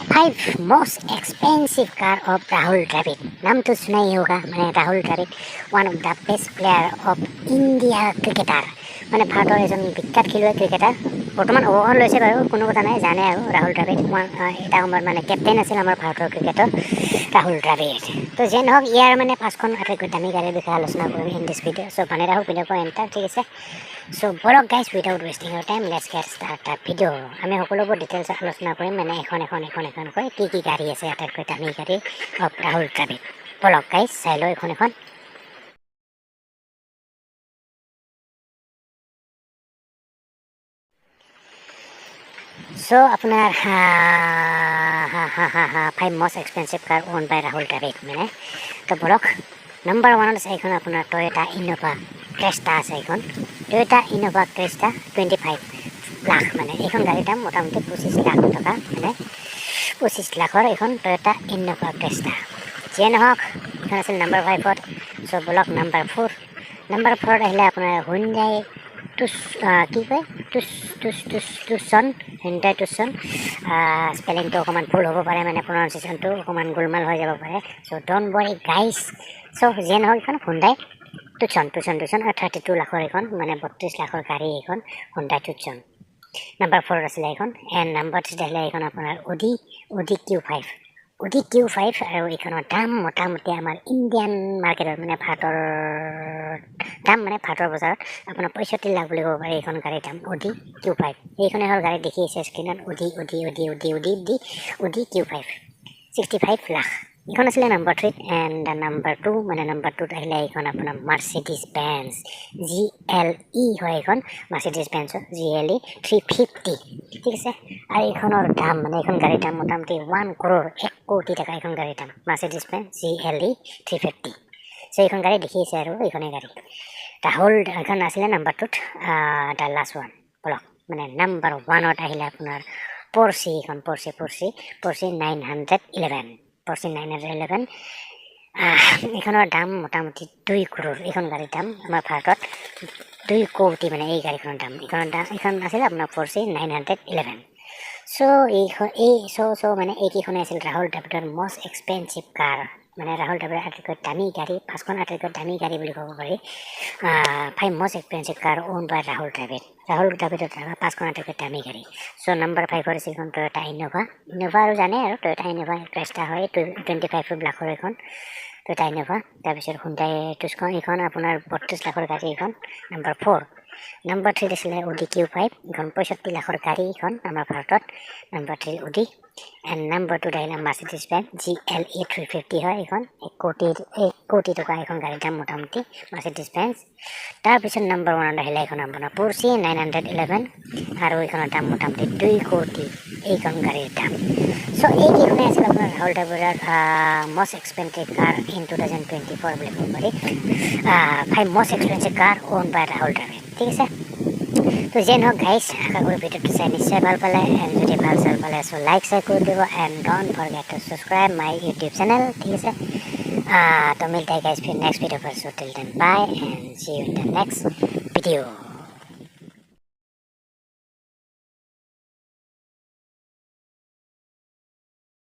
five most expensive car of Rahul Dravid नाम तो सुना ही होगा मैंने Rahul Dravid one of the best player of India cricketer মানে ভাৰতৰ এজন বিখ্যাত খেলুৱৈ ক্ৰিকেটাৰ বৰ্তমান অৱসৰ লৈছে বাৰু কোনো কথা নাই জানে আৰু ৰাহুল দ্ৰাবিড মই আহ, এটা সময়ত মানে কেপ্টেইন আছিল আমাৰ ভাৰতৰ ক্ৰিকেটৰ ৰাহুল দ্ৰাবিড তো যেন হওক, ইয়াৰ মানে পাঁচখন আটাইতকৈ দামী গাড়ীৰ বিষয়ে আলোচনা কৰিম ইন দিছ ভিডিঅ' চ' মানে ৰাহুল ভিডিঅ' এণ্টাৰ ঠিক আছে? চ' বলক guys without wasting your time let's get start the video' আমি সকলোবোৰ ডিটেইলছ আলোচনা কৰিম মানে এখন এখন এখন, এখনকৈ কি কি গাড়ী আছে, আটাইতকৈ দামী গাড়ী অফ ৰাহুল দ্ৰাবিড বলক গাইজ চাই লওঁ, এখন এখন। চ' আপোনাৰ five most expensive car own by Rahul Dravid মানে তো বলক নম্বৰ ওৱানত আছে এইখন আপোনাৰ টয়টা ইন'ভা ক্ৰেষ্টা আছে এইখন Toyota Innova Crysta twenty five lakh মানে এইখন গাড়ীৰ দাম মোটামুটি পঁচিছ লাখ টকা মানে পঁচিছ লাখৰ এইখন টয়টা ইন'ভা ক্ৰেষ্টা যিয়ে নহওক এইখন আছিল নাম্বাৰ ফাইভত চ' বলক নাম্বাৰ ফ'ৰ নাম্বাৰ ফ'ৰত আহিলে আপোনাৰ হুণ্ডাই আহ, কি কয় টুচ টুচ টুচ টুচন হিণ্ডাই টুচন স্পেলিংটো অকণমান ভুল হ'ব পাৰে মানে প্ৰনাউন্সিয়েশ্যনটো অকণমান গোলমাল হৈ যাব পাৰে চ' ডণ্ট বৰি গাইজ চ' যিয়ে নহওক এইখন Hyundai Tucson Tucson Tucson thirty two লাখৰ এইখন মানে বত্ৰিছ লাখৰ গাড়ী এইখন হুণ্ডাই টুচন নাম্বাৰ ফ'ৰত আছিলে এইখন এণ্ড নাম্বাৰ থ্ৰীত আহিলে এইখন আপোনাৰ Audi Audi Q five Audi Q five আৰু এইখনৰ দাম মোটামুটি আমাৰ ইণ্ডিয়ান মাৰ্কেটত মানে ভাৰতৰ দাম মানে ভাৰতৰ বজাৰত আপোনাৰ পঁয়ষষ্ঠি লাখ বুলি ক'ব পাৰি এইখন গাড়ীৰ দাম অডি কিউ ফাইভ এইখনে হ'ল গাড়ী দেখি আছে স্ক্ৰীণত Audi Audi Audi Audi Audi Audi Audi Q five sixty five lakh এইখন আছিলে নাম্বাৰ থ্ৰীত এণ্ড নাম্বাৰ টু মানে নাম্বাৰ টুত আহিলে এইখন আপোনাৰ Mercedes Benz G L E হয় এইখন Mercedes বেঞ্চৰ G L E three fifty ঠিক আছে? আৰু এইখনৰ দাম মানে এইখন গাড়ীৰ দাম মোটামুটি ওৱান কৰোৰ এক কোটি টকা এইখন গাড়ীৰ দাম Mercedes Benz G L E three fifty so' এইখন গাড়ী দেখিছে আৰু এইখনেই গাড়ী। ৰাহুল, এইখন আছিলে নাম্বাৰ টুত দ্য লাষ্ট ওৱান বলক মানে নাম্বাৰ ওৱানত আহিলে আপোনাৰ পৰ্চি এইখন Porsche Porsche Porsche nine hundred eleven Porsche nine hundred eleven এইখনৰ দাম মোটামুটি দুই কৰোৰ এইখন গাড়ীৰ দাম আমাৰ ভাৰতত দুই কোটি মানে এই গাড়ীখনৰ দাম এইখনৰ দাম এইখন আছিলে আপোনাৰ পৰ্চি নাইন হাণ্ড্ৰেড ইলেভেন চ' এইখন এই চ' চ' মানে এইকেইখনে আছিল ৰাহুল দ্ৰাবিডৰ মষ্ট এক্সপেঞ্চিভ কাৰ মানে ৰাহুল দ্ৰাবিডৰ আটাইতকৈ দামী গাড়ী, পাঁচখন আটাইতকৈ দামী গাড়ী বুলি ক'ব পাৰি। Five most expensive car own by Rahul Dravid Rahul দ্ৰাবিডৰ থকা পাঁচখন আটাইতকৈ দামী গাড়ী চ' নাম্বাৰ ফাইভৰ আছিল এইখন টয়টা ইন'ভা ইন'ভা আৰু জানে আৰু টয়টা ইন'ভা ক্ৰেষ্টা হয় টুৱেণ্টি ফাইভ লাখৰ এইখন টয়টা ইন'ভা তাৰপিছত হুণ্ডাই টুচখন এইখন আপোনাৰ বত্ৰিছ লাখৰ গাড়ী এইখন নাম্বাৰ ফ'ৰ নাম্বাৰ থ্ৰীত আছিলে অডি কিউ ফাইভ এইখন পঁয়ষষ্ঠি লাখৰ গাড়ী এইখন আমাৰ ভাৰতত। Number three Audi and number টুত আহিলে Mercedes Benz G L E three fifty হয় এইখন। এক কোটি এক কোটি টকা এইখন গাড়ীৰ দাম মোটামুটি মাৰ্চিডিছ বেঞ্চ তাৰপিছত নাম্বাৰ ওৱানত আহিলে এইখন আপোনাৰ পৰ্চি নাইন হাণ্ড্ৰেড ইলেভেন আৰু এইখনৰ দাম মোটামুটি দুই কোটি, এইখন গাড়ীৰ দাম। চ' এইকেইখনে আছিল আপোনাৰ Rahul দ্ৰাবিডৰ most expensive car in two thousand twenty four বুলি ক'ব five most expensive car own by Rahul Dravid ঠিক আছে তো যে নহওক গাইজ আশা কৰোঁ ভিডিঅ'টো চাই নিশ্চয় ভাল পালে এণ্ড যদি ভাল চাল পালে চ' লাইক শ্বেয়াৰ কৰি দিব and don't forget to subscribe my YouTube channel ঠিক আছে? তো মিল টাই গাইজ নেক্সট ভিডিঅ' পাইছোঁ। Till then bye and see you the next video'